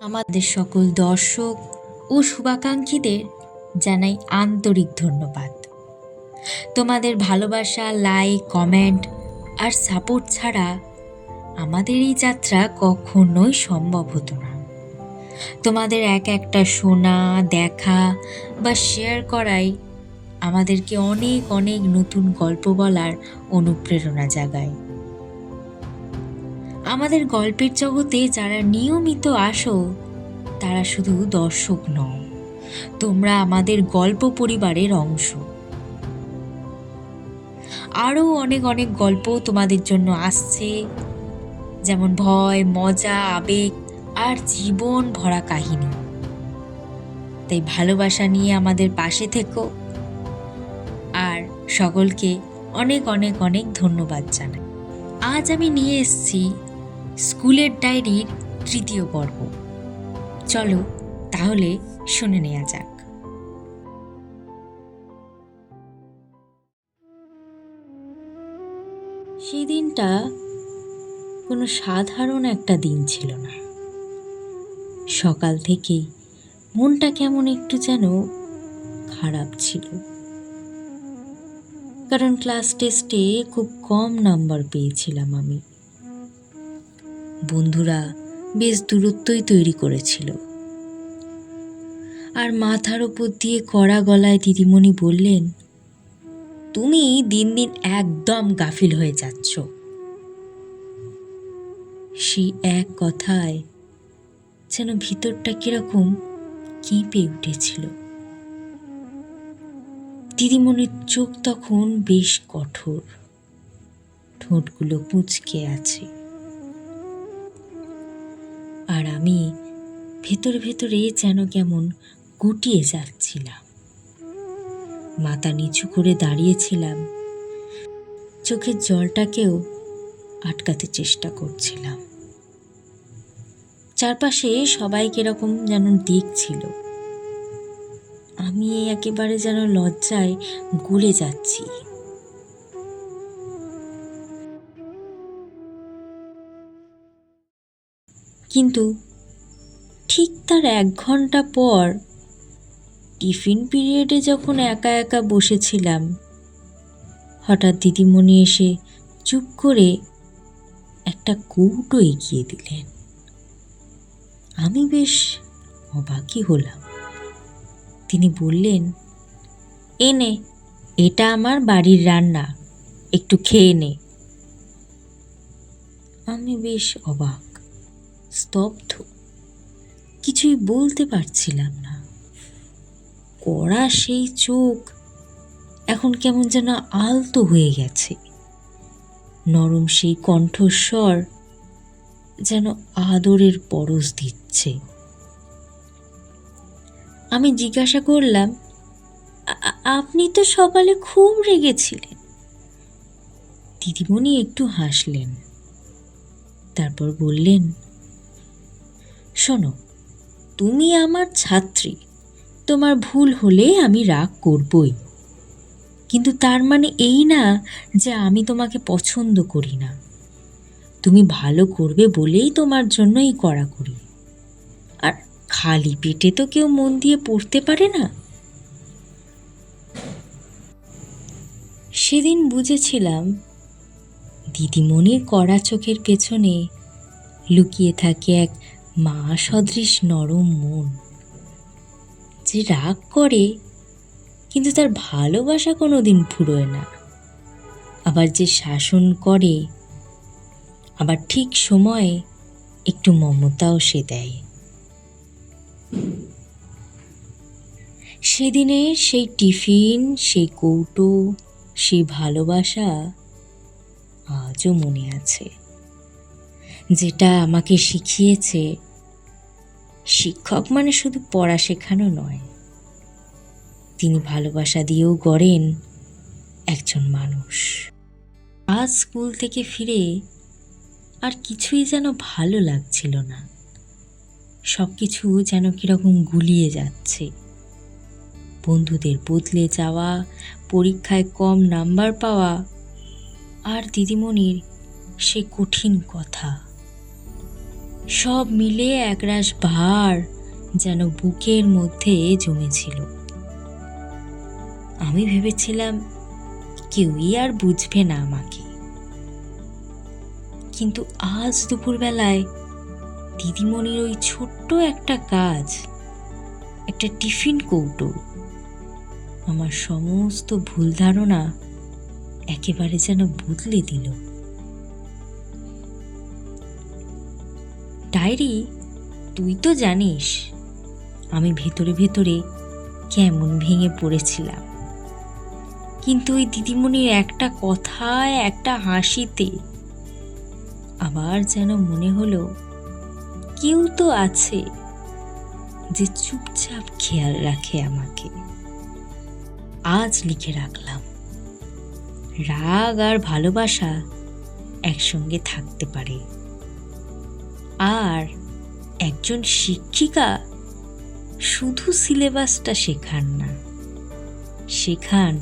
আমাদের সকল দর্শক ও শুভাকাঙ্ক্ষীদের জানাই আন্তরিক ধন্যবাদ। তোমাদের ভালোবাসা লাইক কমেন্ট আর সাপোর্ট ছাড়া আমাদের এই যাত্রা কখনোই সম্ভব হতো না। তোমাদের এক একটা শোনা, দেখা বা শেয়ার করাই আমাদেরকে অনেক অনেক নতুন গল্প বলার অনুপ্রেরণা জাগায়। আমাদের গল্পের জগতে যারা নিয়মিত আসো, তারা শুধু দর্শক নও, তোমরা আমাদের গল্প পরিবারের অংশ। আরও অনেক অনেক গল্প তোমাদের জন্য আসছে, যেমন ভয়, মজা, আবেগ আর জীবন ভরা কাহিনী। তাই ভালোবাসা নিয়ে আমাদের পাশে থেকো। আর সকলকে অনেক অনেক অনেক ধন্যবাদ জানাই। আজ আমি নিয়ে এসেছি স্কুলের ডায়েরির তৃতীয় পর্ব। চলো তাহলে শুনে নেওয়া যাক। সেই দিনটা কোনো সাধারণ একটা দিন ছিল না। সকাল থেকেই মনটা কেমন একটু যেন খারাপ ছিল। কারণ ক্লাস টেস্টে খুব কম নাম্বার পেয়েছিলাম আমি। বন্ধুরা বেশ দূরত্বই তৈরি করেছিল। আর মাথার ওপর দিয়ে কড়া গলায় দিদিমণি বললেন, তুমি দিন দিন একদম গাফিল হয়ে যাচ্ছ। সেই এক কথায় যেন ভিতরটা কীরকম কেঁপে উঠেছিল। দিদিমণির চোখ তখন বেশ কঠোর, ঠোঁটগুলো কুঁচকে আছে। আর আমি ভেতরে ভেতরে যেন কেমন গুটিয়ে যাচ্ছিলাম। মাথা নিচু করে দাঁড়িয়েছিলাম। চোখের জলটাকেও আটকাতে চেষ্টা করছিলাম। চারপাশে সবাই কীরকম যেন দেখছিল। আমি একেবারে যেন লজ্জায় গলে যাচ্ছি। কিন্তু ঠিক তার এক ঘণ্টা পর টিফিন পিরিয়ডে যখন একা একা বসেছিলাম, হঠাৎ দিদিমণি এসে চুপ করে একটা কৌটো এগিয়ে দিলেন। আমি বেশ অবাকই হলাম। তিনি বললেন এনে এটা আমার বাড়ির রান্না, একটু খেয়ে নে। আমি বেশ অবাক। স্তব্ধ। কিছুই বলতে পারছিলাম না। কড়া সেই চোখ এখন কেমন যেন আলতো হয়ে গেছে। নরম সেই কণ্ঠস্বর যেন আদরের পরশ দিচ্ছে। আমি জিজ্ঞাসা করলাম "আ- আ- আপনি তো সকালে খুব রেগেছিলেন। দিদিমণি একটু হাসলেন। তারপর বললেন শোনো, তুমি আমার ছাত্রী, তোমার ভুল হলে আমি রাগ করবই। কিন্তু তার মানে এই না যে আমি তোমাকে পছন্দ করি না। তুমি ভালো করবে বলেই তোমার জন্যই করা করি। আর খালি পেটে তো কেউ মন দিয়ে পড়তে পারে না। সেদিন বুঝেছিলাম, দিদিমণির কড়া চোখের পেছনে লুকিয়ে থাকে এক মা সদৃশ নরম মন। যে রাগ করে, কিন্তু তার ভালোবাসা কোনো দিন ফুরোয় না। আবার যে শাসন করে, আবার ঠিক সময়ে একটু মমতাও সে দেয়। সেদিনের সেই টিফিন, সেই কৌটো, সেই ভালোবাসা আজও মনে আছে। যেটা আমাকে শিখিয়েছে শিক্ষক মানে শুধু পড়া শেখানো নয়। তিনি ভালোবাসা দিয়েও গড়েন একজন মানুষ। আজ স্কুল থেকে ফিরে আর কিছুই যেন ভালো লাগছিল না। সব কিছু যেন কীরকম গুলিয়ে যাচ্ছে। বন্ধুদের বদলে যাওয়া, পরীক্ষায় কম নাম্বার পাওয়া আর দিদিমণির সে কঠিন কথা। সব মিলে একরাশ ভার যেন বুকের মধ্যে জমেছিল। আমি ভেবেছিলাম কেউই আর বুঝবে না আমাকে। কিন্তু আজ দুপুরবেলায় দিদিমণির ওই ছোট্ট একটা কাজ, একটা টিফিন কৌটো, আমার সমস্ত ভুল ধারণা একেবারে যেন বদলে দিল। ডায়েরি, তুই তো জানিস, আমি ভেতরে ভেতরে কেমন ভেঙে পড়েছিলাম। কিন্তু ওই দিদিমণির একটা কথায়, একটা হাসিতে আবার যেন মনে হলো, কেউ তো আছে যে চুপচাপ খেয়াল রাখে আমাকে। আজ লিখে রাখলাম, রাগ আর ভালোবাসা একসঙ্গে থাকতে পারে। আর একজন শিক্ষিকা শুধু সিলেবাসটা শেখান না শেখান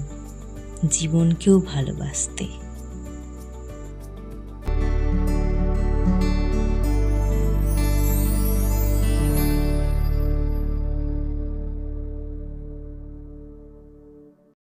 জীবনকেও ভালোবাসতে।